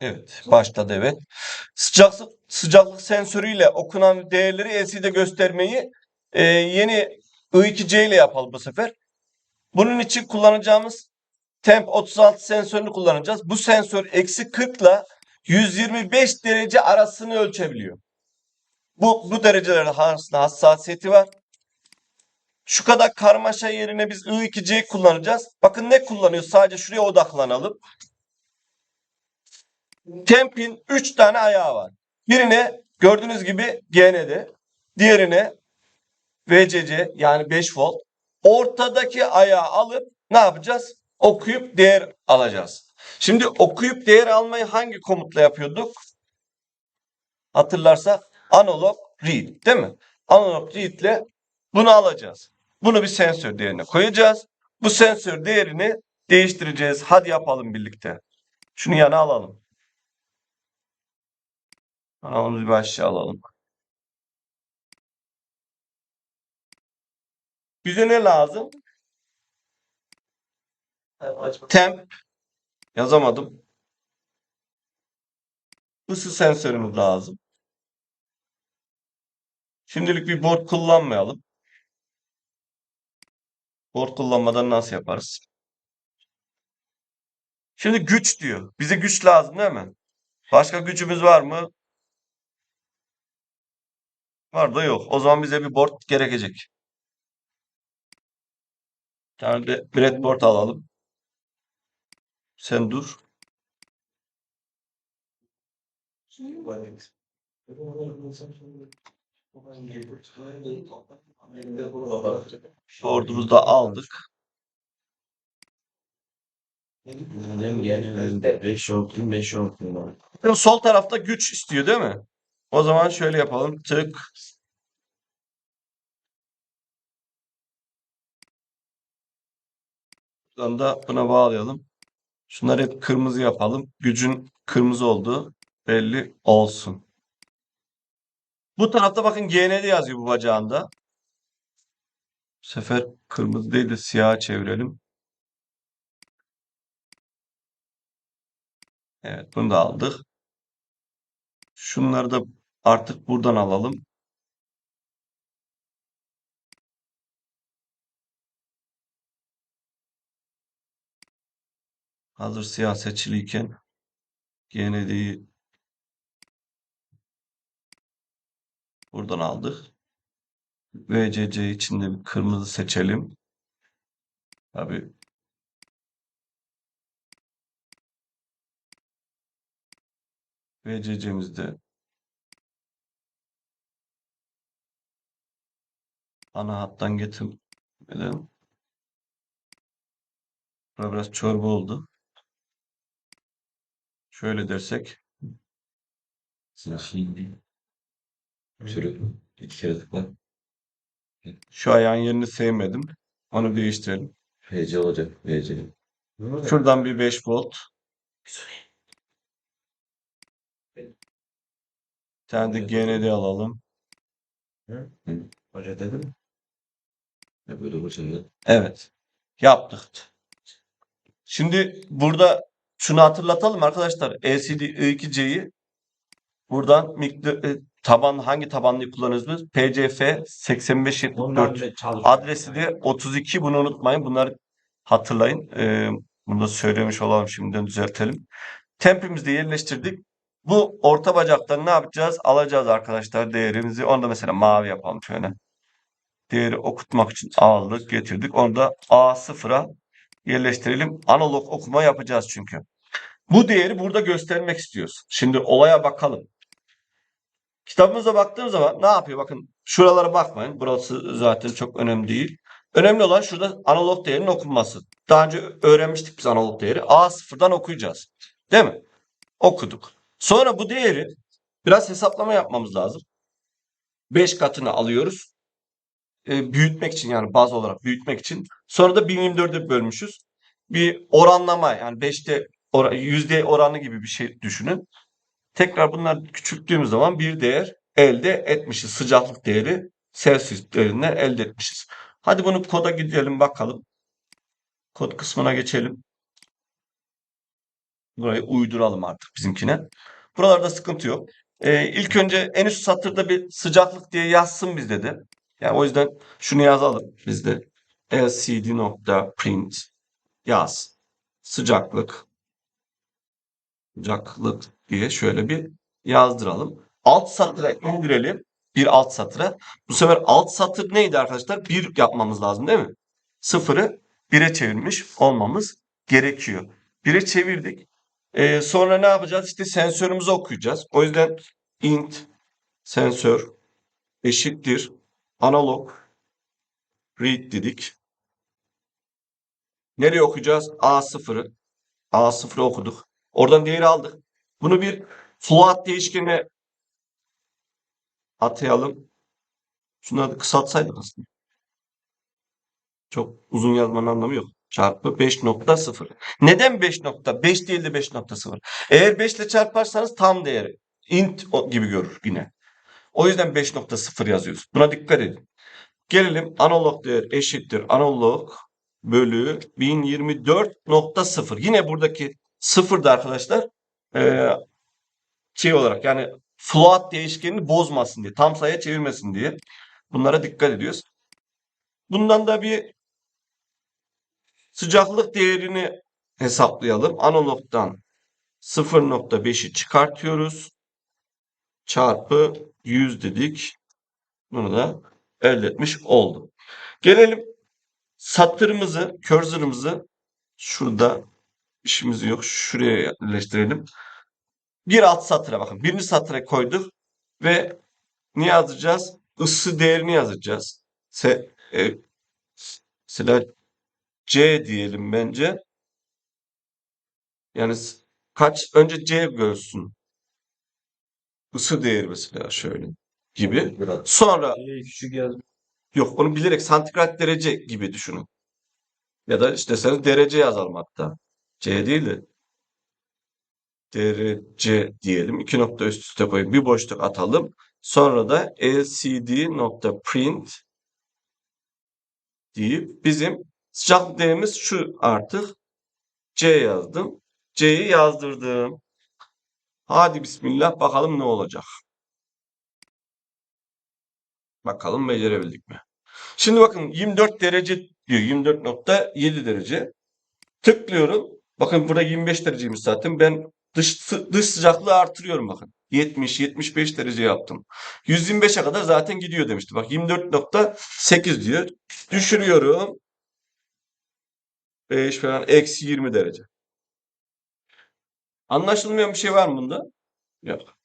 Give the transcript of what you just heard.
Evet, başladı evet. Sıcaklık sıcaklık sensörüyle okunan değerleri LCD'de göstermeyi e, yeni I2C ile yapalım bu sefer. Bunun için kullanacağımız temp 36 sensörünü kullanacağız. Bu sensör eksi 40 ile 125 derece arasını ölçebiliyor. Bu, bu derecelerde arasında hassasiyeti var. Şu kadar karmaşa yerine biz I2C kullanacağız. Bakın ne kullanıyor? Sadece şuraya odaklanalım. Temp'in 3 tane ayağı var. Birine gördüğünüz gibi GND, diğerine VCC yani 5 volt. Ortadaki ayağı alıp ne yapacağız? Okuyup değer alacağız. Şimdi okuyup değer almayı hangi komutla yapıyorduk? Hatırlarsak analog read değil mi? Analog read ile bunu alacağız. Bunu bir sensör değerine koyacağız. Bu sensör değerini değiştireceğiz. Hadi yapalım birlikte. Şunu yana alalım. Kanalımızı bir aşağı alalım. Bize ne lazım? Temp yazamadım. Isı sensörümüz lazım. Şimdilik bir board kullanmayalım. Board kullanmadan nasıl yaparız? Şimdi güç diyor. Bize güç lazım değil mi? Başka gücümüz var mı? Var da yok. O zaman bize bir board gerekecek. Bir tane de breadboard alalım. Sen dur. Board'umuzu da aldık. Benim genelde 5 olsun 5 olsun. Şimdi sol tarafta güç istiyor değil mi? O zaman şöyle yapalım. Tık. Buradan da buna bağlayalım. Şunları hep kırmızı yapalım. Gücün kırmızı olduğu belli olsun. Bu tarafta bakın GND yazıyor bu bacağında. Bu sefer kırmızı değil de siyah çevirelim. Evet bunu da aldık. Şunları da artık buradan alalım. Hazır siyah seçiliyken GND'yi buradan aldık. VCC için de bir kırmızı seçelim. Tabii VCC'mizde ana hattan getirmeden Bura biraz çorba oldu. Şöyle dersek Şimdi şöyle iki kere tıkla. şu ayağın yerini sevmedim. Onu değiştirelim. PC olacak. PC. Şuradan bir 5 volt. Bir tane de GND alalım. Hoca dedim. Ya böyle boşalıyor. Evet. Yaptık. Şimdi burada şunu hatırlatalım arkadaşlar. LCD I2C'yi buradan mikro- e, taban hangi tabanlıyı kullanıyoruz biz? PCF 8574 adresi de 32 bunu unutmayın. Bunları hatırlayın. Ee, bunu da söylemiş olalım şimdiden düzeltelim. Tempimizi de yerleştirdik. Bu orta bacaktan ne yapacağız? Alacağız arkadaşlar değerimizi. Onu da mesela mavi yapalım şöyle. Değeri okutmak için aldık, getirdik. Onu da A0'a yerleştirelim. Analog okuma yapacağız çünkü. Bu değeri burada göstermek istiyoruz. Şimdi olaya bakalım. Kitabımıza baktığımız zaman ne yapıyor? Bakın şuralara bakmayın. Burası zaten çok önemli değil. Önemli olan şurada analog değerinin okunması. Daha önce öğrenmiştik biz analog değeri. A0'dan okuyacağız. Değil mi? Okuduk. Sonra bu değeri biraz hesaplama yapmamız lazım. 5 katını alıyoruz. E, büyütmek için yani baz olarak büyütmek için. Sonra da 1024'e bölmüşüz. Bir oranlama yani 5'te ora, yüzde oranı gibi bir şey düşünün. Tekrar bunları küçülttüğümüz zaman bir değer elde etmişiz. Sıcaklık değeri Celsius değerinden elde etmişiz. Hadi bunu koda gidelim bakalım. Kod kısmına geçelim. Burayı uyduralım artık bizimkine. Buralarda sıkıntı yok. Ee, ilk önce en üst satırda bir sıcaklık diye yazsın bizde de. Yani o yüzden şunu yazalım bizde. lcd nokta print yaz. Sıcaklık. Sıcaklık diye şöyle bir yazdıralım. Alt satıra indirelim. Bir alt satıra. Bu sefer alt satır neydi arkadaşlar? Bir yapmamız lazım değil mi? Sıfırı bire çevirmiş olmamız gerekiyor. Bire çevirdik. Ee, sonra ne yapacağız? İşte sensörümüzü okuyacağız. O yüzden int sensör eşittir analog read dedik. Nereye okuyacağız? A0'ı. A0'ı okuduk. Oradan değeri aldık. Bunu bir float değişkenine atayalım. Şunları da kısaltsaydık aslında. Çok uzun yazmanın anlamı yok. Çarpı 5.0. Neden 5.5 değil de 5.0? Eğer 5 ile çarparsanız tam değeri. int gibi görür yine. O yüzden 5.0 yazıyoruz. Buna dikkat edin. Gelelim analog değer eşittir. Analog bölü 1024.0. Yine buradaki sıfır da arkadaşlar eee, şey olarak yani float değişkenini bozmasın diye. Tam sayıya çevirmesin diye. Bunlara dikkat ediyoruz. Bundan da bir sıcaklık değerini hesaplayalım. Analogdan 0.5'i çıkartıyoruz. Çarpı 100 dedik. Bunu da elde etmiş olduk. Gelelim satırımızı, cursor'ımızı şurada işimiz yok. Şuraya yerleştirelim. Bir alt satıra bakın. Birinci satıra koyduk ve ne yazacağız? Isı değerini yazacağız. Se, e, mesela C diyelim bence. Yani kaç önce C görsün. Isı değeri mesela şöyle gibi. Sonra yok onu bilerek santigrat derece gibi düşünün. Ya da isterseniz derece yazalım hatta. C değil de derece diyelim. İki nokta üst üste koyup bir boşluk atalım. Sonra da lcd nokta print deyip bizim sıcaklık değerimiz şu artık. C yazdım. C'yi yazdırdım. Hadi bismillah bakalım ne olacak. Bakalım becerebildik mi? Şimdi bakın 24 derece diyor. 24.7 derece. Tıklıyorum. Bakın burada 25 dereceymiş zaten. Ben dış, dış sıcaklığı artırıyorum bakın. 70, 75 derece yaptım. 125'e kadar zaten gidiyor demişti. Bak 24.8 diyor. Düşürüyorum. 5 falan eksi 20 derece. Anlaşılmayan bir şey var mı bunda? Yok.